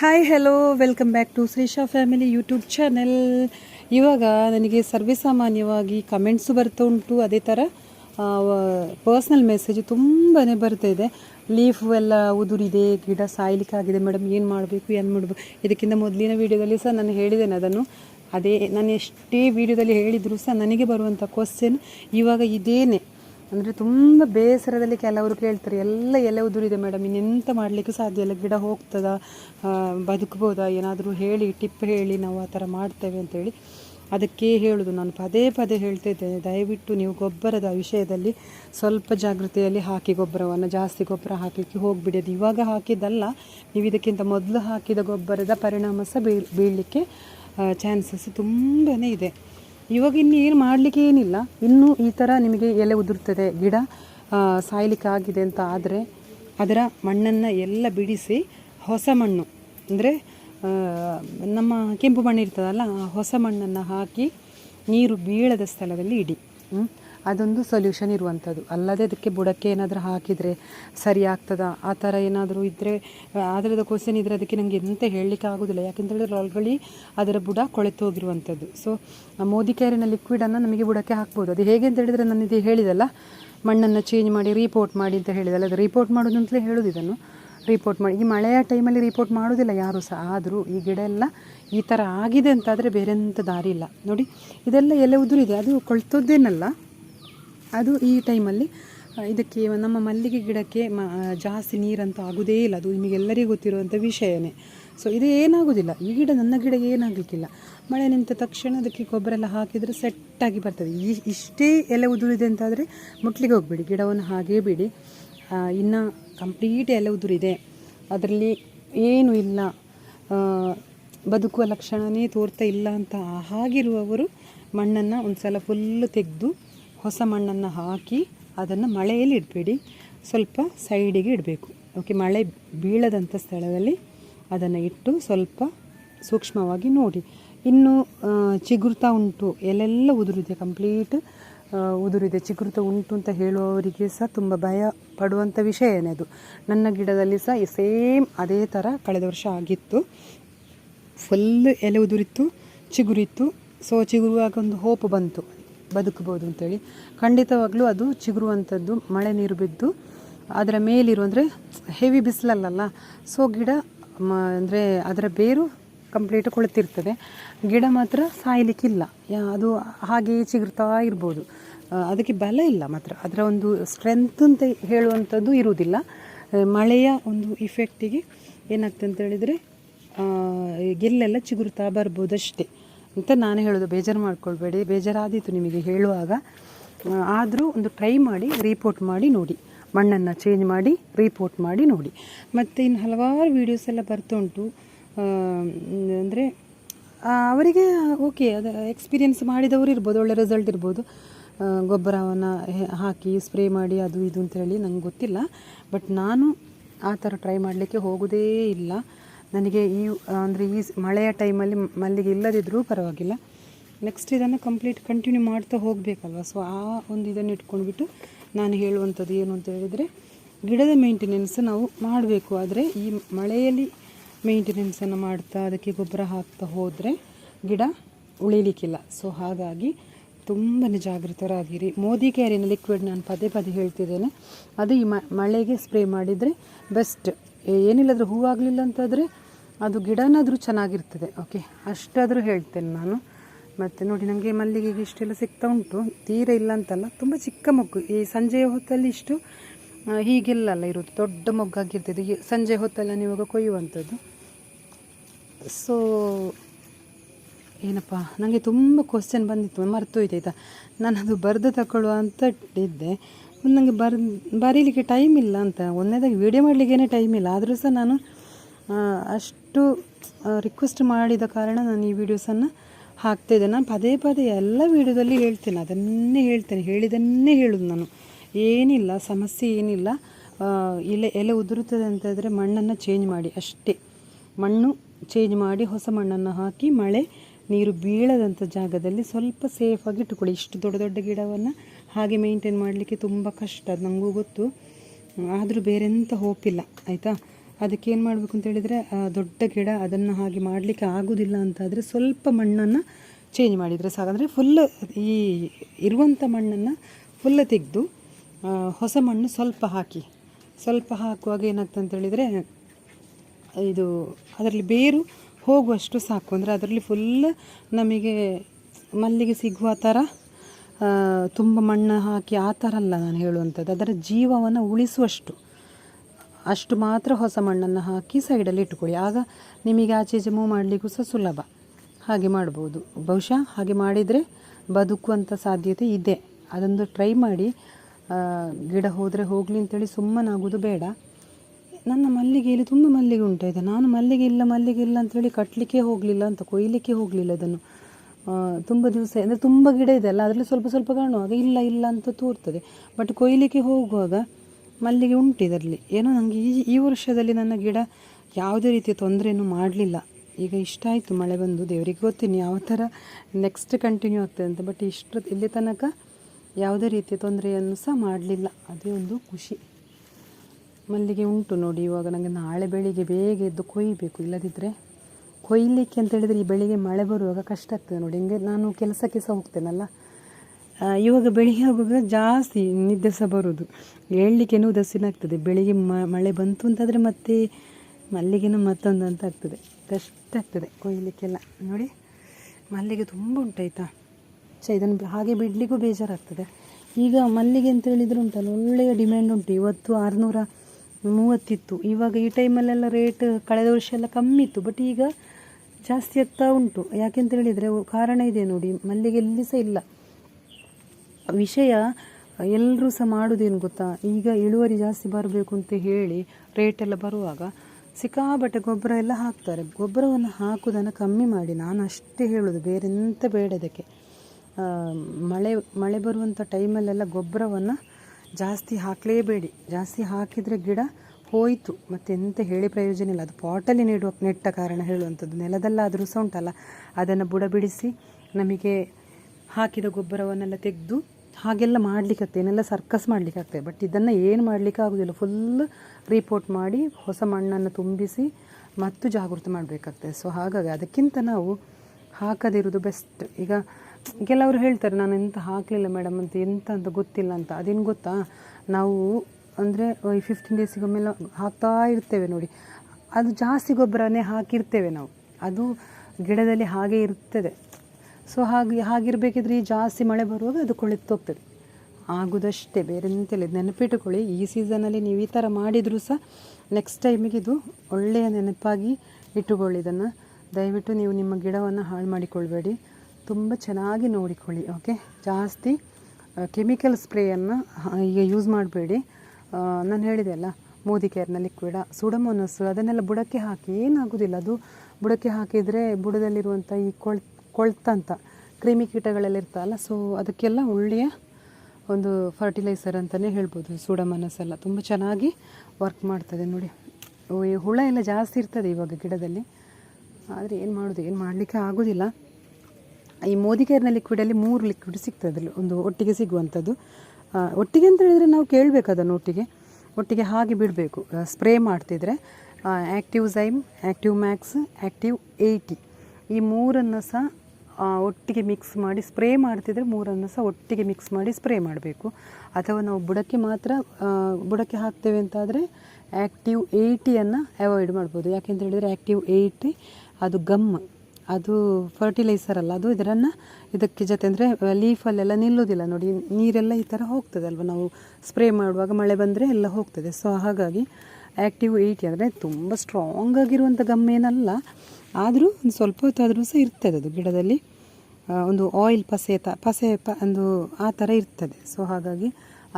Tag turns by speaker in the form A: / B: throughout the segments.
A: Hi hello welcome back to Shreesha family YouTube channel ಇವಾಗ ನನಗೆ ಸರ್ವೇಸಾಮಾನ್ಯವಾಗಿ ಕಮೆಂಟ್ಸು ಬರ್ತಾ ಉಂಟು. ಅದೇ ಥರ ಪರ್ಸ್ನಲ್ ಮೆಸೇಜ್ ತುಂಬಾ ಬರ್ತಾ ಇದೆ. ಲೀಫ್ ಎಲ್ಲ ಉದುರಿದೆ, ಗಿಡ ಸಾಯ್ಲಿಕ್ಕಾಗಿದೆ. ಮೇಡಮ್ ಏನು ಮಾಡಬೇಕು ಏನು ಮಾಡಬೇಕು? ಇದಕ್ಕಿಂತ ಮೊದಲಿನ ವೀಡಿಯೋದಲ್ಲಿ ಸಹ ನಾನು ಹೇಳಿದ್ದೇನೆ ಅದನ್ನು. ಅದೇ, ನಾನು ಎಷ್ಟೇ ವೀಡಿಯೋದಲ್ಲಿ ಹೇಳಿದರೂ ಸಹ ನನಗೆ ಬರುವಂಥ ಕ್ವಶನ್ ಇವಾಗ ಇದೇನೆ. ಅಂದರೆ ತುಂಬ ಬೇಸರದಲ್ಲಿ ಕೆಲವರು ಕೇಳ್ತಾರೆ, ಎಲ್ಲ ಎಲೆ ಉದುರಿದೆ ಮೇಡಮ್, ಇನ್ನೆಂತ ಮಾಡಲಿಕ್ಕೆ ಸಾಧ್ಯ ಇಲ್ಲ, ಗಿಡ ಹೋಗ್ತದಾ ಬದುಕ್ಬೋದಾ, ಏನಾದರೂ ಹೇಳಿ, ಟಿಪ್ ಹೇಳಿ ನಾವು ಆ ಥರ ಮಾಡ್ತೇವೆ ಅಂತೇಳಿ ಅದಕ್ಕೆ ಹೇಳೋದು. ನಾನು ಪದೇ ಪದೇ ಹೇಳ್ತಾ ಇದ್ದೇನೆ, ದಯವಿಟ್ಟು ನೀವು ಗೊಬ್ಬರದ ವಿಷಯದಲ್ಲಿ ಸ್ವಲ್ಪ ಜಾಗೃತಿಯಲ್ಲಿ ಹಾಕಿ ಗೊಬ್ಬರವನ್ನು, ಜಾಸ್ತಿ ಗೊಬ್ಬರ ಹಾಕಲಿಕ್ಕೆ ಹೋಗಿಬಿಡೋದು ಇವಾಗ ಹಾಕಿದ್ದಲ್ಲ, ನೀವು ಇದಕ್ಕಿಂತ ಮೊದಲು ಹಾಕಿದ ಗೊಬ್ಬರದ ಪರಿಣಾಮ ಸಹ ಬೀಳ್, ಬೀಳಲಿಕ್ಕೆ ಚಾನ್ಸಸ್ ತುಂಬಾ ಇದೆ. ಇವಾಗ ಇನ್ನು ಏನು ಮಾಡಲಿಕ್ಕೆ ಏನಿಲ್ಲ ಇನ್ನೂ ಈ ಥರ ನಿಮಗೆ ಎಲೆ ಉದುರ್ತದೆ, ಗಿಡ ಸಾಯ್ಲಿಕ್ಕೆ ಆಗಿದೆ ಅಂತ ಆದರೆ ಅದರ ಮಣ್ಣನ್ನು ಎಲ್ಲ ಬಿಡಿಸಿ ಹೊಸ ಮಣ್ಣು, ಅಂದರೆ ನಮ್ಮ ಕೆಂಪು ಮಣ್ಣು ಇರ್ತದಲ್ಲ, ಆ ಹೊಸ ಮಣ್ಣನ್ನು ಹಾಕಿ ನೀರು ಬೀಳದ ಸ್ಥಳದಲ್ಲಿ ಇಡಿ? ಅದೊಂದು ಸೊಲ್ಯೂಷನ್ ಇರುವಂಥದ್ದು ಅಲ್ಲದೆ ಅದಕ್ಕೆ ಬುಡಕ್ಕೆ ಏನಾದರೂ ಹಾಕಿದರೆ ಸರಿ ಆಗ್ತದಾ? ಆ ಥರ ಏನಾದರೂ ಇದ್ದರೆ ಅದರದ ಕ್ವಶನ್ ಇದ್ದರೆ ಅದಕ್ಕೆ ನನಗೆ ಎಂತ ಹೇಳಲಿಕ್ಕೆ ಆಗೋದಿಲ್ಲ. ಯಾಕೆಂತ ಹೇಳಿದ್ರೆ ಆಲ್ರೆಡಿ ಅದರ ಬುಡ ಕೊಳೆತು ಹೋಗಿರುವಂಥದ್ದು ಸೊ ಮೋದಿ ಕೇರಿನ ಲಿಕ್ವಿಡನ್ನು ನಮಗೆ ಬುಡಕ್ಕೆ ಹಾಕ್ಬೋದು. ಅದು ಹೇಗೆ ಅಂತ ಹೇಳಿದರೆ ನಾನು ಇದು ಹೇಳಿದಲ್ಲ. ಮಣ್ಣನ್ನು ಚೇಂಜ್ ಮಾಡಿ ರಿಪೋರ್ಟ್ ಮಾಡಿ ಅಂತ ಹೇಳಿದಲ್ಲ. ಅದು ರಿಪೋರ್ಟ್ ಮಾಡೋದು ಅಂತಲೇ ಹೇಳೋದು ಇದನ್ನು. ರಿಪೋರ್ಟ್ ಮಾಡಿ, ಈ ಮಳೆಯ ಟೈಮಲ್ಲಿ ರಿಪೋರ್ಟ್ ಮಾಡೋದಿಲ್ಲ ಯಾರೂ ಸಹ. ಆದರೂ ಈ ಗಿಡ ಎಲ್ಲ ಈ ಥರ ಆಗಿದೆ ಅಂತಾದರೆ ಬೇರೆ ಎಂಥ ದಾರಿ ಇಲ್ಲ ನೋಡಿ, ಇದೆಲ್ಲ ಎಲೆ ಉದುರಿದೆ. ಅದು ಕೊಳ್ತದ್ದೇನಲ್ಲ. ಅದು ಈ ಟೈಮಲ್ಲಿ ಇದಕ್ಕೆ ನಮ್ಮ ಮಲ್ಲಿಗೆ ಗಿಡಕ್ಕೆ ಮ ಜಾಸ್ತಿ ನೀರಂತೂ ಆಗೋದೇ ಇಲ್ಲ. ಅದು ನಿಮಗೆಲ್ಲರಿಗೂ ಗೊತ್ತಿರುವಂಥ ವಿಷಯನೇ. ಸೊ ಇದು ಏನಾಗೋದಿಲ್ಲ. ಈ ಗಿಡ ನನ್ನ ಗಿಡ ಏನಾಗಲಿಕ್ಕಿಲ್ಲ. ಮಳೆ ನಿಂತ ತಕ್ಷಣ ಅದಕ್ಕೆ ಗೊಬ್ಬರ ಎಲ್ಲ ಹಾಕಿದರೆ ಸೆಟ್ಟಾಗಿ ಬರ್ತದೆ. ಈ, ಇಷ್ಟೇ ಎಲೆ ಉದುರಿದೆ ಅಂತಾದರೆ ಮುಟ್ಲಿಗೆ ಹೋಗಬೇಡಿ. ಗಿಡವನ್ನು ಹಾಗೇ ಬಿಡಿ. ಇನ್ನು ಕಂಪ್ಲೀಟ್ ಎಲೆ ಉದುರಿದೆ ಅದರಲ್ಲಿ ಏನೂ ಇಲ್ಲ. ಬದುಕುವ ಲಕ್ಷಣವೇ ತೋರ್ತಾ ಇಲ್ಲ ಅಂತ ಹಾಗಿರುವವರು ಮಣ್ಣನ್ನು ಒಂದು ಸಲ ಫುಲ್ಲು ತೆಗೆದು ಹೊಸ ಮಣ್ಣನ್ನು ಹಾಕಿ ಅದನ್ನು ಮಳೆಯಲ್ಲಿ ಇಡಬೇಡಿ. ಸ್ವಲ್ಪ ಸೈಡಿಗೆ ಇಡಬೇಕು. ಓಕೆ ಮಳೆ ಬೀಳದಂಥ ಸ್ಥಳದಲ್ಲಿ ಅದನ್ನು ಇಟ್ಟು ಸ್ವಲ್ಪ ಸೂಕ್ಷ್ಮವಾಗಿ ನೋಡಿ. ಇನ್ನು ಚಿಗುರುತಾ ಉಂಟು. ಎಲ್ಲೆಲ್ಲ ಉದುರಿದೆ ಕಂಪ್ಲೀಟ್ ಉದುರಿದೆ. ಚಿಗುರುತ ಉಂಟು ಅಂತ ಹೇಳುವವರಿಗೆ ಸಹ ತುಂಬ ಭಯ ಪಡುವಂಥ ವಿಷಯನೇ ಅದು? ನನ್ನ ಗಿಡದಲ್ಲಿ ಸಹ ಸೇಮ್ ಅದೇ ಥರ ಕಳೆದ ವರ್ಷ ಆಗಿತ್ತು. ಫುಲ್ ಎಲೆ ಉದುರಿತ್ತು, ಚಿಗುರಿತ್ತು. ಸೊ ಚಿಗುರುವಾಗ ಒಂದು ಹೋಪ್ ಬಂತು. ಬದುಕಬಹುದು ಅಂತೇಳಿ. ಖಂಡಿತವಾಗ್ಲೂ ಅದು ಚಿಗುರುವಂಥದ್ದು ಮಳೆ ನೀರು ಬಿದ್ದು ಅದರ ಮೇಲಿರು ಅಂದರೆ ಹೆವಿ ಬಿಸಿಲಲ್ಲ ಸೊ ಗಿಡ ಮ, ಅಂದರೆ ಅದರ ಬೇರು ಕಂಪ್ಲೀಟ್ ಕೊಳುತ್ತಿರ್ತದೆ ಗಿಡ ಮಾತ್ರ ಸಾಯಲಿಕ್ಕಿಲ್ಲ. ಅದು ಹಾಗೆಯೇ ಚಿಗುರ್ತಾ ಇರ್ಬೋದು. ಅದಕ್ಕೆ ಬಲ ಇಲ್ಲ ಮಾತ್ರ. ಅದರ ಒಂದು ಸ್ಟ್ರೆಂತ್ ಅಂತ ಹೇಳುವಂಥದ್ದು ಇರುವುದಿಲ್ಲ. ಮಳೆಯ ಒಂದು ಇಫೆಕ್ಟಿಗೆ ಏನಾಗ್ತದೆ ಅಂತ ಹೇಳಿದರೆ ಗೆಲ್ಲೆಲ್ಲ ಚಿಗುರ್ತಾ ಬರ್ಬೋದಷ್ಟೇ. ಅಂತ ನಾನು ಹೇಳೋದು. ಬೇಜಾರು ಮಾಡ್ಕೊಳ್ಬೇಡಿ. ಬೇಜಾರಾದೀತು ನಿಮಗೆ ಹೇಳುವಾಗ. ಆದರೂ ಒಂದು ಟ್ರೈ ಮಾಡಿ ರಿಪೋರ್ಟ್ ಮಾಡಿ ನೋಡಿ. ಮಣ್ಣನ್ನು ಚೇಂಜ್ ಮಾಡಿ ರಿಪೋರ್ಟ್ ಮಾಡಿ ನೋಡಿ. ಮತ್ತು ಇನ್ನು ಹಲವಾರು ವೀಡಿಯೋಸ್ ಎಲ್ಲ ಬರ್ತಾ ಉಂಟು. ಅಂದರೆ ಅವರಿಗೆ ಓಕೆ ಅದು ಎಕ್ಸ್ಪೀರಿಯನ್ಸ್ ಮಾಡಿದವರು ಇರ್ಬೋದು, ಒಳ್ಳೆ ರಿಸಲ್ಟ್ ಇರ್ಬೋದು. ಗೊಬ್ಬರವನ್ನು ಹಾಕಿ ಸ್ಪ್ರೇ ಮಾಡಿ, ಅದು ಇದು ಅಂತೇಳಿ ನಂಗೆ ಗೊತ್ತಿಲ್ಲ. ಬಟ್ ನಾನು ಆ ಥರ ಟ್ರೈ ಮಾಡಲಿಕ್ಕೆ ಹೋಗೋದೇ ಇಲ್ಲ. ನನಗೆ ಈ ಅಂದರೆ ಈ ಮಳೆಯ ಟೈಮಲ್ಲಿ ಮಲ್ಲಿಗೆ ಇಲ್ಲದಿದ್ದರೂ ಪರವಾಗಿಲ್ಲ. ನೆಕ್ಸ್ಟ್ ಇದನ್ನು ಕಂಪ್ಲೀಟ್ ಕಂಟಿನ್ಯೂ ಮಾಡ್ತಾ ಹೋಗಬೇಕಲ್ವ? ಸೊ ಆ ಒಂದು ಇದನ್ನು ಇಟ್ಕೊಂಡ್ಬಿಟ್ಟು ನಾನು ಹೇಳುವಂಥದ್ದು ಏನು ಅಂತ ಹೇಳಿದರೆ, ಗಿಡದ ಮೇಂಟೆನೆನ್ಸ್ ನಾವು ಮಾಡಬೇಕು. ಆದರೆ ಈ ಮಳೆಯಲ್ಲಿ ಮೇಂಟೆನೆನ್ಸನ್ನು ಮಾಡ್ತಾ, ಅದಕ್ಕೆ ಗೊಬ್ಬರ ಹಾಕ್ತಾ ಹೋದರೆ ಗಿಡ ಉಳಿಲಿಕ್ಕಿಲ್ಲ. ಸೊ ಹಾಗಾಗಿ ತುಂಬಾ ಜಾಗೃತರಾಗಿರಿ. ಮೋದಿ ಕ್ಯಾರಿನ ಲಿಕ್ವಿಡ್ ನಾನು ಪದೇ ಪದೇ ಹೇಳ್ತಿದ್ದೇನೆ, ಅದು ಈ ಮಳೆಗೆ ಸ್ಪ್ರೇ ಮಾಡಿದರೆ ಬೆಸ್ಟ್ ಏನಿಲ್ಲದ್ರೂ ಹೂವಾಗಲಿಲ್ಲ ಅಂತಾದರೆ ಅದು ಗಿಡನಾದರೂ ಚೆನ್ನಾಗಿರ್ತದೆ ಓಕೆ ಅಷ್ಟಾದರೂ ಹೇಳ್ತೇನೆ ನಾನು. ಮತ್ತು ನೋಡಿ ನನಗೆ ಮಲ್ಲಿಗೆಗೆ ಇಷ್ಟೆಲ್ಲ ಸಿಗ್ತಾ ಉಂಟು. ತೀರ ಇಲ್ಲ ಅಂತಲ್ಲ, ತುಂಬ ಚಿಕ್ಕ ಮೊಗ್ಗು. ಈ ಸಂಜೆಯ ಹೊತ್ತಲ್ಲಿ ಇಷ್ಟು ಹೀಗೆಲ್ಲ ಇರೋದು ದೊಡ್ಡ ಮೊಗ್ಗಾಗಿರ್ತದೆ. ಸಂಜೆ ಹೊತ್ತಲ್ಲ ನೀವಾಗ ಕೊಯ್ಯುವಂಥದ್ದು. ಸೊ ಏನಪ್ಪ ನನಗೆ ತುಂಬ ಕ್ವಶನ್ ಬಂದಿತ್ತು, ಮರ್ತೋಯ್ತು, ಆಯಿತಾ? ನಾನು ಅದು ಬರೆದು ತಗೊಳ್ಳುವ ಅಂತ ಇದ್ದೆ ನನಗೆ ಬರ್, ಬರೀಲಿಕ್ಕೆ ಟೈಮ್ ಇಲ್ಲ ಅಂತ. ಒಂದನೇದಾಗಿ ವೀಡಿಯೋ ಮಾಡಲಿಕ್ಕೇನೆ ಟೈಮ್ ಇಲ್ಲ. ಆದರೂ ಸಹ ನಾನು ಅಷ್ಟು ರಿಕ್ವೆಸ್ಟ್ ಮಾಡಿದ ಕಾರಣ ನಾನು ಈ ವಿಡಿಯೋಸನ್ನು ಹಾಕ್ತಾಯಿದ್ದೆ ನಾನು ಪದೇ ಪದೇ ಎಲ್ಲ ವೀಡಿಯೋದಲ್ಲಿ ಹೇಳ್ತೇನೆ. ಅದನ್ನೇ ಹೇಳ್ತೇನೆ. ಹೇಳಿದನ್ನೇ ಹೇಳೋದು ನಾನು. ಏನಿಲ್ಲ, ಸಮಸ್ಯೆ ಏನಿಲ್ಲ. ಎಲೆ ಎಲೆ ಉದುರುತ್ತದೆ ಅಂತ ಹೇಳಿದ್ರೆ ಮಣ್ಣನ್ನು ಚೇಂಜ್ ಮಾಡಿ. ಅಷ್ಟೇ. ಮಣ್ಣು ಚೇಂಜ್ ಮಾಡಿ ಹೊಸ ಮಣ್ಣನ್ನು ಹಾಕಿ ಮಳೆ ನೀರು ಬೀಳದಂಥ ಜಾಗದಲ್ಲಿ ಸ್ವಲ್ಪ ಸೇಫಾಗಿ ಇಟ್ಟುಕೊಳ್ಳಿ. ಇಷ್ಟು ದೊಡ್ಡ ದೊಡ್ಡ ಗಿಡವನ್ನು ಹಾಗೆ ಮೇಂಟೈನ್ ಮಾಡಲಿಕ್ಕೆ ತುಂಬ ಕಷ್ಟ, ಅದು ನನಗೂ ಗೊತ್ತು. ಆದರೂ ಬೇರೆಂಥ ಹೋಪಿಲ್ಲ ಆಯಿತಾ? ಅದಕ್ಕೆ ಏನು ಮಾಡಬೇಕು ಅಂತ ಹೇಳಿದರೆ ದೊಡ್ಡ ಗಿಡ ಅದನ್ನು ಹಾಗೆ ಮಾಡಲಿಕ್ಕೆ ಆಗೋದಿಲ್ಲ ಅಂತಾದರೆ ಸ್ವಲ್ಪ ಮಣ್ಣನ್ನು ಚೇಂಜ್ ಮಾಡಿದರೆ ಸಾಕು. ಅಂದರೆ ಫುಲ್ ಈ ಇರುವಂಥ ಮಣ್ಣನ್ನು ಫುಲ್ ತೆಗೆದು ಹೊಸ ಮಣ್ಣು ಸ್ವಲ್ಪ ಹಾಕಿ. ಸ್ವಲ್ಪ ಹಾಕುವಾಗ ಹೇಳಿದರೆ, ಇದು ಅದರಲ್ಲಿ ಬೇರು ಹೋಗುವಷ್ಟು ಸಾಕು. ಅಂದರೆ ಅದರಲ್ಲಿ ಫುಲ್ ನಮಗೆ ಮಲ್ಲಿಗೆ ಸಿಗುವ ಥರ ತುಂಬ ಮಣ್ಣು ಹಾಕಿ ಆ ಥರ ಅಲ್ಲ ನಾನು ಹೇಳುವಂಥದ್ದು. ಅದರ ಜೀವವನ್ನು ಉಳಿಸುವಷ್ಟು. ಅಷ್ಟು ಮಾತ್ರ ಹೊಸ ಮಣ್ಣನ್ನು ಹಾಕಿ ಸೈಡಲ್ಲಿ ಇಟ್ಕೊಳ್ಳಿ ಆಗ ನಿಮಗೆ ಆಚೆ ಈಚೆ ಮೂವ್ ಮಾಡಲಿಕ್ಕೂ ಸಹ ಸುಲಭ. ಹಾಗೆ ಮಾಡ್ಬೋದು. ಬಹುಶಃ ಹಾಗೆ ಮಾಡಿದರೆ ಬದುಕುವಂಥ ಸಾಧ್ಯತೆ ಇದೆ. ಅದೊಂದು ಟ್ರೈ ಮಾಡಿ. ಗಿಡ ಹೋದರೆ ಹೋಗಲಿ ಅಂತೇಳಿ ಸುಮ್ಮನಾಗೋದು ಬೇಡ. ನನ್ನ ಮಲ್ಲಿಗೆಯಲ್ಲಿ ತುಂಬ ಮಲ್ಲಿಗೆ ಉಂಟಾಯಿದೆ ನಾನು ಮಲ್ಲಿಗೆ ಇಲ್ಲ ಮಲ್ಲಿಗೆ ಇಲ್ಲ ಅಂತೇಳಿ ಕಟ್ಟಲಿಕ್ಕೆ ಹೋಗಲಿಲ್ಲ ಅಂತ ಕೊಯ್ಲಿಕ್ಕೆ ಹೋಗಲಿಲ್ಲ ಅದನ್ನು ತುಂಬ ದಿವಸ, ಅಂದರೆ ತುಂಬ ಗಿಡ ಇದೆ ಅಲ್ಲ, ಅದರಲ್ಲಿ ಸ್ವಲ್ಪ ಸ್ವಲ್ಪ ಕಾಣುವಾಗ ಇಲ್ಲ ಇಲ್ಲ ಅಂತ ತೋರ್ತದೆ. ಬಟ್ ಕೊಯ್ಲಿಕ್ಕೆ ಹೋಗುವಾಗ ಮಲ್ಲಿಗೆ ಉಂಟು ಇದರಲ್ಲಿ. ಏನೋ ನನಗೆ ಈ ಈ ವರ್ಷದಲ್ಲಿ ನನ್ನ ಗಿಡ ಯಾವುದೇ ರೀತಿಯ ತೊಂದರೆಯನ್ನು ಮಾಡಲಿಲ್ಲ. ಈಗ ಇಷ್ಟ ಆಯಿತು, ಮಳೆ ಬಂದು, ದೇವರಿಗೆ ಗೊತ್ತೀನಿ ಯಾವ ಥರ ನೆಕ್ಸ್ಟ್ ಕಂಟಿನ್ಯೂ ಆಗ್ತದೆ ಅಂತ. ಬಟ್ ಇಷ್ಟು ಇಲ್ಲಿ ತನಕ ಯಾವುದೇ ರೀತಿಯ ತೊಂದರೆಯನ್ನು ಸಹ ಮಾಡಲಿಲ್ಲ. ಅದೇ ಒಂದು ಖುಷಿ. ಮಲ್ಲಿಗೆ ಉಂಟು ನೋಡಿ, ಇವಾಗ ನನಗೆ ನಾಳೆ ಬೆಳಿಗ್ಗೆ ಬೇಗ ಎದ್ದು ಕೊಯ್ಬೇಕು. ಇಲ್ಲದಿದ್ದರೆ ಕೊಯ್ಯಲಿಕ್ಕೆ ಅಂತ ಹೇಳಿದರೆ ಈ ಬೆಳಿಗ್ಗೆ ಮಳೆ ಬರುವಾಗ ಕಷ್ಟ ಆಗ್ತದೆ ನೋಡಿ. ಹಿಂಗೆ ನಾನು ಕೆಲಸಕ್ಕೆ ಸಹ ಹೋಗ್ತೇನಲ್ಲ. ಇವಾಗ ಬೆಳಿಗ್ಗೆ ಹೋಗುವಾಗ ಜಾಸ್ತಿ ನಿದ್ದೆ ಸಹ ಬರೋದು. ಹೇಳಲಿಕ್ಕೇನೂ ಉದಾಸೀನ ಆಗ್ತದೆ. ಬೆಳಿಗ್ಗೆ ಮಳೆ ಬಂತು ಅಂತಾದರೆ ಮತ್ತೆ ಮಲ್ಲಿಗೆನೂ ಮತ್ತೊಂದು ಅಂತ ಆಗ್ತದೆ. ಕಷ್ಟ ಆಗ್ತದೆ ಕೊಯ್ಲಿಕ್ಕೆಲ್ಲ. ನೋಡಿ, ಮಲ್ಲಿಗೆ ತುಂಬ ಉಂಟಾಯ್ತಾ? ಚ ಇದನ್ನು ಹಾಗೆ ಬಿಡಲಿಕ್ಕೂ ಬೇಜಾರಾಗ್ತದೆ. ಈಗ ಮಲ್ಲಿಗೆ ಅಂತ ಹೇಳಿದ್ರೆ ಉಂಟಲ್ಲ, ಒಳ್ಳೆಯ ಡಿಮ್ಯಾಂಡ್ ಉಂಟು. ಇವತ್ತು ಆರುನೂರ ಮೂವತ್ತಿತ್ತು. ಇವಾಗ ಈ ಟೈಮಲ್ಲೆಲ್ಲ ರೇಟ್ ಕಳೆದ ವರ್ಷ ಎಲ್ಲ ಕಮ್ಮಿ ಇತ್ತು. ಬಟ್ ಈಗ ಜಾಸ್ತಿ ಆಗ್ತಾ ಉಂಟು. ಯಾಕೆಂತ ಹೇಳಿದರೆ ಕಾರಣ ಇದೆ ನೋಡಿ. ಮಲ್ಲಿಗೆ ಎಲ್ಲಿ ಸಹ ಇಲ್ಲ. ವಿಷಯ ಎಲ್ಲರೂ ಸಹ ಮಾಡೋದೇನು ಗೊತ್ತಾ? ಈಗ ಇಳುವರಿ ಜಾಸ್ತಿ ಬರಬೇಕು ಅಂತ ಹೇಳಿ ರೇಟ್ ಎಲ್ಲ ಬರುವಾಗ ಸಿಕ್ಕಾಬಟ್ಟೆ ಗೊಬ್ಬರ ಎಲ್ಲ ಹಾಕ್ತಾರೆ. ಗೊಬ್ಬರವನ್ನು ಹಾಕುವುದನ್ನು ಕಮ್ಮಿ ಮಾಡಿ. ನಾನು ಅಷ್ಟೇ ಹೇಳೋದು. ಬೇರೆ ಎಂತ ಬೇಡ ಅದಕ್ಕೆ ಮಳೆ ಮಳೆ ಬರುವಂಥ ಟೈಮಲ್ಲೆಲ್ಲ ಗೊಬ್ಬರವನ್ನು ಜಾಸ್ತಿ ಹಾಕಲೇಬೇಡಿ. ಜಾಸ್ತಿ ಹಾಕಿದರೆ ಗಿಡ ಹೋಯಿತು. ಮತ್ತೆ ಎಂತ ಹೇಳಿ ಪ್ರಯೋಜನ ಇಲ್ಲ. ಅದು ಪಾಟಲ್ಲಿ ನೀಡುವ ನೆಟ್ಟ ಕಾರಣ ಹೇಳುವಂಥದ್ದು. ನೆಲದಲ್ಲಾದರೂ ಸಹ ಉಂಟಲ್ಲ. ಅದನ್ನು ಬುಡ ಬಿಡಿಸಿ ನಮಗೆ ಹಾಕಿದ ಗೊಬ್ಬರವನ್ನೆಲ್ಲ ತೆಗೆದು ಹಾಗೆಲ್ಲ ಮಾಡಲಿಕ್ಕೆ ಆಗ್ತದೆ. ಏನೆಲ್ಲ ಸರ್ಕಸ್ ಮಾಡಲಿಕ್ಕೆ ಆಗ್ತದೆ. ಬಟ್ ಇದನ್ನು ಏನು ಮಾಡಲಿಕ್ಕೆ ಆಗೋದಿಲ್ಲ. ಫುಲ್ ರಿಪೋರ್ಟ್ ಮಾಡಿ ಹೊಸ ಮಣ್ಣನ್ನು ತುಂಬಿಸಿ ಮತ್ತು ಜಾಗೃತಿ ಮಾಡಬೇಕಾಗ್ತದೆ. ಸೊ ಹಾಗಾಗಿ ಅದಕ್ಕಿಂತ ನಾವು ಹಾಕದಿರೋದು ಬೆಸ್ಟ್ ಈಗ ಕೆಲವರು ಹೇಳ್ತಾರೆ, ನಾನು ಎಂತ ಹಾಕಲಿಲ್ಲ ಮೇಡಮ್ ಅಂತ, ಎಂತ ಅಂತ ಗೊತ್ತಿಲ್ಲ ಅಂತ. ಅದೇನು ಗೊತ್ತಾ? ನಾವು ಅಂದರೆ, ಈ ಫಿಫ್ಟೀನ್ ಡೇಸಿಗೊಮ್ಮೆಲ್ಲ ಹಾಕ್ತಾ ಇರ್ತೇವೆ ನೋಡಿ. ಅದು ಜಾಸ್ತಿ ಗೊಬ್ಬರನೇ ಹಾಕಿರ್ತೇವೆ ನಾವು. ಅದು ಗಿಡದಲ್ಲಿ ಹಾಗೆ ಇರ್ತದೆ. ಸೊ ಹಾಗೆ, ಹಾಗಿರಬೇಕಿದ್ರೆ ಈ ಜಾಸ್ತಿ ಮಳೆ ಬರುವಾಗ ಅದು ಕೊಳೆತೋಗ್ತದೆ ಆಗುದಷ್ಟೇ, ಬೇರೆ ಎಂತಿಲ್ಲ ಇದು ನೆನಪಿಟ್ಟುಕೊಳ್ಳಿ ಈ ಸೀಸನಲ್ಲಿ ನೀವು ಈ ಥರ ಮಾಡಿದರೂ ಸಹ ನೆಕ್ಸ್ಟ್ ಟೈಮಿಗೆ ಇದು ಒಳ್ಳೆಯ ನೆನಪಾಗಿ ಇಟ್ಟುಕೊಳ್ಳಿ ಇದನ್ನು. ದಯವಿಟ್ಟು ನೀವು ನಿಮ್ಮ ಗಿಡವನ್ನು ಹಾಳು ಮಾಡಿಕೊಳ್ಬೇಡಿ. ತುಂಬ ಚೆನ್ನಾಗಿ ನೋಡಿಕೊಳ್ಳಿ ಓಕೆ ಜಾಸ್ತಿ ಕೆಮಿಕಲ್ ಸ್ಪ್ರೇಯನ್ನು ಈಗ ಯೂಸ್ ಮಾಡಬೇಡಿ. ನಾನು ಹೇಳಿದೆ ಅಲ್ಲ, ಮೋದಿ ಕೇರ್ನ ಲಿಕ್ವಿಡ ಸುಡಮೋನಸ್ ಅದನ್ನೆಲ್ಲ ಬುಡಕ್ಕೆ ಹಾಕಿ, ಏನಾಗೋದಿಲ್ಲ ಅದು. ಬುಡಕ್ಕೆ ಹಾಕಿದರೆ ಬುಡದಲ್ಲಿರುವಂಥ ಈ ಕೊಳ್, ಕೊಳ್ತಂತ ಕ್ರಿಮಿ ಕೀಟಗಳೆಲ್ಲ ಇರ್ತಲ್ಲ ಸೊ ಅದಕ್ಕೆಲ್ಲ ಒಳ್ಳೆಯ ಒಂದು ಫರ್ಟಿಲೈಸರ್ ಅಂತಲೇ ಹೇಳ್ಬೋದು ಸುಡಮೋನಸ್ ಎಲ್ಲ ತುಂಬ ಚೆನ್ನಾಗಿ ವರ್ಕ್ ಮಾಡ್ತದೆ ನೋಡಿ. ಈ ಹುಳ ಎಲ್ಲ ಜಾಸ್ತಿ ಇರ್ತದೆ ಇವಾಗ ಗಿಡದಲ್ಲಿ. ಆದರೆ ಏನು ಮಾಡೋದು, ಏನು ಮಾಡಲಿಕ್ಕೆ ಆಗೋದಿಲ್ಲ. ಈ ಮೋದಿ ಕೇರ್ನ ಲಿಕ್ವಿಡಲ್ಲಿ ಮೂರು ಲಿಕ್ವಿಡ್ ಸಿಗ್ತದೆ ಒಂದು ಒಟ್ಟಿಗೆ ಸಿಗುವಂಥದ್ದು. ಒಟ್ಟಿಗೆ ಅಂತ ಹೇಳಿದರೆ ನಾವು ಕೇಳಬೇಕು ಅದನ್ನು ಒಟ್ಟಿಗೆ. ಒಟ್ಟಿಗೆ ಹಾಗೆ ಬಿಡಬೇಕು. ಸ್ಪ್ರೇ ಮಾಡ್ತಿದ್ರೆ active zyme active max active eighty. ಈ ಮೂರನ್ನು ಸಹ ಒಟ್ಟಿಗೆ ಮಿಕ್ಸ್ ಮಾಡಿ ಸ್ಪ್ರೇ ಮಾಡ್ತಿದ್ರೆ ಮೂರನ್ನು ಸಹ ಒಟ್ಟಿಗೆ ಮಿಕ್ಸ್ ಮಾಡಿ ಸ್ಪ್ರೇ ಮಾಡಬೇಕು. ಅಥವಾ ನಾವು ಬುಡಕ್ಕೆ ಮಾತ್ರ ಬುಡಕ್ಕೆ ಹಾಕ್ತೇವೆ ಅಂತಾದರೆ ಆ್ಯಕ್ಟಿವ್ ಏಯ್ಟಿಯನ್ನು ಅವಾಯ್ಡ್ ಮಾಡ್ಬೋದು. ಯಾಕೆಂತ ಹೇಳಿದರೆ ಆ್ಯಕ್ಟಿವ್ ಏಯ್ಟಿ, ಅದು ಗಮ್ ಅದು ಫರ್ಟಿಲೈಸರ್ ಅಲ್ಲ, ಅದು ಇದರನ್ನು ಇದಕ್ಕೆ ಜೊತೆ ಅಂದರೆ ಲೀಫಲ್ಲೆಲ್ಲ ನಿಲ್ಲೋದಿಲ್ಲ ನೋಡಿ, ನೀರೆಲ್ಲ ಈ ಥರ ಹೋಗ್ತದೆ ಅಲ್ವ ನಾವು ಸ್ಪ್ರೇ ಮಾಡುವಾಗ ಮಳೆ ಬಂದರೆ ಎಲ್ಲ ಹೋಗ್ತದೆ. ಸೊ ಹಾಗಾಗಿ ಆ್ಯಕ್ಟಿವ್ ಏಯ್ಟಿ ಅಂದರೆ ತುಂಬ ಸ್ಟ್ರಾಂಗ್ ಆಗಿರುವಂಥ ಗಮ್ ಏನಲ್ಲ. ಆದರೂ ಒಂದು ಸ್ವಲ್ಪ ಹೊತ್ತಾದರೂ ಸಹ ಇರ್ತದೆ ಅದು ಗಿಡದಲ್ಲಿ. ಒಂದು ಆಯಿಲ್ ಪಸೆ ತ, ಪಸೆ ಪ, ಒಂದು ಆ ಥರ ಇರ್ತದೆ. ಸೊ ಹಾಗಾಗಿ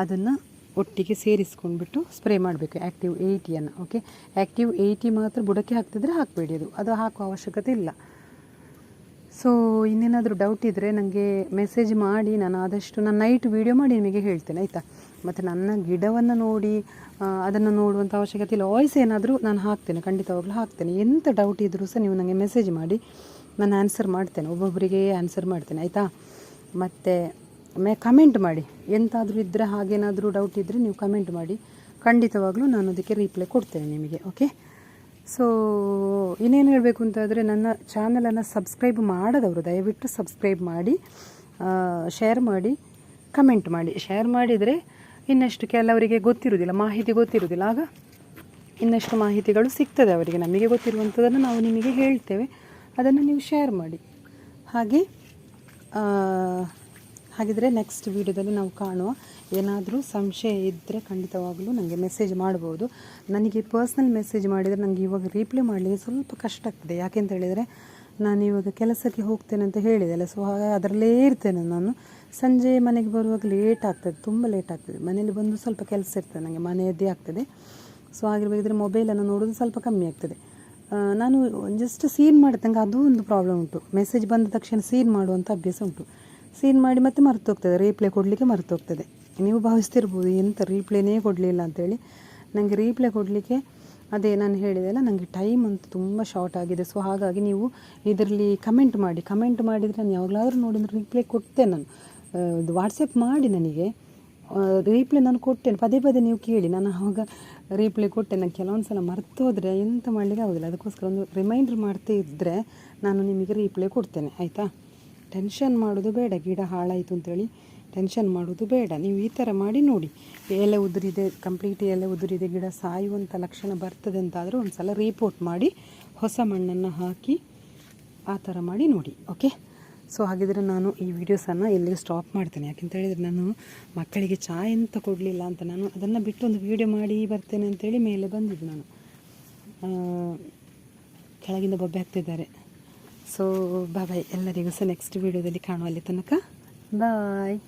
A: ಅದನ್ನು ಒಟ್ಟಿಗೆ ಸೇರಿಸ್ಕೊಂಡ್ಬಿಟ್ಟು ಸ್ಪ್ರೇ ಮಾಡಬೇಕು ಆ್ಯಕ್ಟಿವ್ ಏಯ್ಟಿಯನ್ನು ಓಕೆ ಆ್ಯಕ್ಟಿವ್ ಏಯ್ಟಿ ಮಾತ್ರ ಬುಡಕ್ಕೆ ಹಾಕ್ತಿದ್ರೆ ಹಾಕಬೇಡಿ ಅದು. ಅದು ಹಾಕುವ ಅವಶ್ಯಕತೆ ಇಲ್ಲ. ಸೊ ಇನ್ನೇನಾದರೂ ಡೌಟ್ ಇದ್ದರೆ ನನಗೆ ಮೆಸೇಜ್ ಮಾಡಿ, ನಾನು ಆದಷ್ಟು ನಾನು ನೈಟ್ ವೀಡಿಯೋ ಮಾಡಿ ನಿಮಗೆ ಹೇಳ್ತೇನೆ, ಆಯಿತಾ? ಮತ್ತು ನನ್ನ ಗಿಡವನ್ನು ನೋಡಿ ಅದನ್ನು ನೋಡುವಂಥ ಅವಶ್ಯಕತೆ ಇಲ್ಲ. ವಾಯ್ಸ್ ಏನಾದರೂ ನಾನು ಹಾಕ್ತೇನೆ, ಖಂಡಿತವಾಗ್ಲೂ ಹಾಕ್ತೇನೆ. ಎಂಥ ಡೌಟ್ ಇದ್ದರೂ ಸಹ ನೀವು ನನಗೆ ಮೆಸೇಜ್ ಮಾಡಿ, ನಾನು ಆನ್ಸರ್ ಮಾಡ್ತೇನೆ. ಒಬ್ಬೊಬ್ಬರಿಗೆ ಆನ್ಸರ್ ಮಾಡ್ತೇನೆ, ಆಯಿತಾ? ಮತ್ತು ಮೆ ಕಮೆಂಟ್ ಮಾಡಿ. ಎಂತಾದರೂ ಇದ್ದರೆ ಹಾಗೇನಾದರೂ ಡೌಟ್ ಇದ್ದರೆ ನೀವು ಕಮೆಂಟ್ ಮಾಡಿ. ಖಂಡಿತವಾಗ್ಲೂ ನಾನು ಅದಕ್ಕೆ ರಿಪ್ಲೈ ಕೊಡ್ತೇನೆ ನಿಮಗೆ ಓಕೆ ಸೊ ಇನ್ನೇನು ಹೇಳಬೇಕು ಅಂತಂದರೆ ನನ್ನ ಚಾನಲನ್ನು ಸಬ್ಸ್ಕ್ರೈಬ್ ಮಾಡದವರು, ದಯವಿಟ್ಟು ಸಬ್ಸ್ಕ್ರೈಬ್ ಮಾಡಿ ಶೇರ್ ಮಾಡಿ ಕಮೆಂಟ್ ಮಾಡಿ. ಶೇರ್ ಮಾಡಿದರೆ ಇನ್ನಷ್ಟು ಕೆಲವರಿಗೆ ಗೊತ್ತಿರುವುದಿಲ್ಲ, ಮಾಹಿತಿ ಗೊತ್ತಿರುವುದಿಲ್ಲ. ಆಗ ಇನ್ನಷ್ಟು ಮಾಹಿತಿಗಳು ಸಿಗ್ತದೆ ಅವರಿಗೆ, ನಮಗೆ ಗೊತ್ತಿರುವಂಥದ್ದನ್ನು ನಾವು ನಿಮಗೆ ಹೇಳ್ತೇವೆ. ಅದನ್ನು ನೀವು ಶೇರ್ ಮಾಡಿ. ಹಾಗೆ ಆ, ಹಾಗಿದ್ರೆ ನೆಕ್ಸ್ಟ್ ವೀಡಿಯೋದಲ್ಲಿ ನಾವು ಕಾಣುವ ಏನಾದರೂ ಸಂಶಯ ಇದ್ದರೆ ಖಂಡಿತವಾಗಲೂ ನನಗೆ ಮೆಸೇಜ್ ಮಾಡ್ಬೋದು. ನನಗೆ ಪರ್ಸ್ನಲ್ ಮೆಸೇಜ್ ಮಾಡಿದರೆ ನನಗೆ ಇವಾಗ ರೀಪ್ಲೈ ಮಾಡಲಿಕ್ಕೆ ಸ್ವಲ್ಪ ಕಷ್ಟ ಆಗ್ತದೆ. ಯಾಕೆಂತ ಹೇಳಿದರೆ ನಾನು ಇವಾಗ ಕೆಲಸಕ್ಕೆ ಹೋಗ್ತೇನೆ ಅಂತ ಹೇಳಿದೆಲ್ಲ ಸೊ ಹಾಗಾಗಿ ಅದರಲ್ಲೇ ಇರ್ತೇನೆ ನಾನು. ಸಂಜೆ ಮನೆಗೆ ಬರುವಾಗ ಲೇಟ್ ಆಗ್ತದೆ ತುಂಬ ಲೇಟ್ ಆಗ್ತದೆ. ಮನೇಲಿ ಬಂದು ಸ್ವಲ್ಪ ಕೆಲಸ ಇರ್ತದೆ ನನಗೆ ಮನೆಯದ್ದೇ ಆಗ್ತದೆ. ಸೊ ಆಗಿರ್ಬೇಕಿದ್ರೆ ಮೊಬೈಲನ್ನು ನೋಡೋದು ಸ್ವಲ್ಪ ಕಮ್ಮಿ ಆಗ್ತದೆ. ನಾನು ಜಸ್ಟ್ ಸೀನ್ ಮಾಡಿದಂಗೆ ಅದು ಒಂದು ಪ್ರಾಬ್ಲಮ್ ಉಂಟು. ಮೆಸೇಜ್ ಬಂದ ತಕ್ಷಣ ಸೀನ್ ಮಾಡುವಂಥ ಅಭ್ಯಾಸ ಉಂಟು. ಸೀನ್ ಮಾಡಿ ಮತ್ತೆ ಮರೆತು ಹೋಗ್ತದೆ ರೀಪ್ಲೈ ಕೊಡಲಿಕ್ಕೆ ಮರೆತು ಹೋಗ್ತದೆ ನೀವು ಭಾವಿಸ್ತಿರ್ಬೋದು ಎಂಥ ರೀಪ್ಲೈನೇ ಕೊಡಲಿಲ್ಲ ಅಂತೇಳಿ. ನನಗೆ ರೀಪ್ಲೈ ಕೊಡಲಿಕ್ಕೆ ಅದೇ ನಾನು ಹೇಳಿದೆ ಅಲ್ಲ ನನಗೆ ಟೈಮ್ ಅಂತೂ ತುಂಬ ಶಾರ್ಟ್ ಆಗಿದೆ. ಸೊ ಹಾಗಾಗಿ ನೀವು ಇದರಲ್ಲಿ ಕಮೆಂಟ್ ಮಾಡಿ. ಕಮೆಂಟ್ ಮಾಡಿದರೆ ನಾನು ಯಾವಾಗಲಾದರೂ ನೋಡಿದ್ರೆ ರಿಪ್ಲೈ ಕೊಡ್ತೇನೆ ನಾನು. ಇದು ವಾಟ್ಸಪ್ ಮಾಡಿ ನನಗೆ. ರೀಪ್ಲೈ ನಾನು ಕೊಟ್ಟೇನೆ ಪದೇ ಪದೇ ನೀವು ಕೇಳಿ. ನಾನು ಆವಾಗ ರೀಪ್ಲೈ ಕೊಟ್ಟೆ ನಾನು ಕೆಲವೊಂದು ಸಲ ಮರ್ತು ಹೋದರೆ ಎಂತ ಮಾಡಲಿಕ್ಕೆ ಆಗೋದಿಲ್ಲ. ಅದಕ್ಕೋಸ್ಕರ ಒಂದು ರಿಮೈಂಡರ್ ಮಾಡ್ತಾ ಇದ್ದರೆ ನಾನು ನಿಮಗೆ ರೀಪ್ಲೈ ಕೊಡ್ತೇನೆ. ಆಯಿತಾ? ಟೆನ್ಷನ್ ಮಾಡೋದು ಬೇಡ, ಗಿಡ ಹಾಳಾಯಿತು ಅಂತೇಳಿ ಟೆನ್ಷನ್ ಮಾಡೋದು ಬೇಡ. ನೀವು ಈ ಥರ ಮಾಡಿ ನೋಡಿ. ಎಲೆ ಉದುರಿದೆ ಕಂಪ್ಲೀಟ್ ಎಲೆ ಉದುರಿದೆ, ಗಿಡ ಸಾಯುವಂಥ ಲಕ್ಷಣ ಬರ್ತದೆ ಅಂತಾದರೂ ಒಂದು ಸಲ ರಿಪೋರ್ಟ್ ಮಾಡಿ, ಹೊಸ ಮಣ್ಣನ್ನು ಹಾಕಿ ಆ ಥರ ಮಾಡಿ ನೋಡಿ ಓಕೆ ಸೊ ಹಾಗಿದ್ರೆ ನಾನು ಈ ವಿಡಿಯೋಸನ್ನು ಇಲ್ಲಿಗೆ ಸ್ಟಾಪ್ ಮಾಡ್ತೇನೆ. ಯಾಕೆಂತ ಹೇಳಿದರೆ ನಾನು ಮಕ್ಕಳಿಗೆ ಚಾ ಎಂತ ಕೊಡಲಿಲ್ಲ ಅಂತ ನಾನು ಅದನ್ನು ಬಿಟ್ಟು ಒಂದು ವಿಡಿಯೋ ಮಾಡಿ ಬರ್ತೇನೆ ಅಂತೇಳಿ ಮೇಲೆ ಬಂದಿದ್ದು ನಾನು. ಕೆಳಗಿಂದ ಬೊಬ್ಬೆ ಹಾಕ್ತಿದ್ದಾರೆ. ಸೊ ಬಾಯ್ ಎಲ್ಲರಿಗೂ ಸಹ ನೆಕ್ಸ್ಟ್ ವಿಡಿಯೋದಲ್ಲಿ ಕಾಣುವಲ್ಲಿ ತನಕ. ಬಾಯ್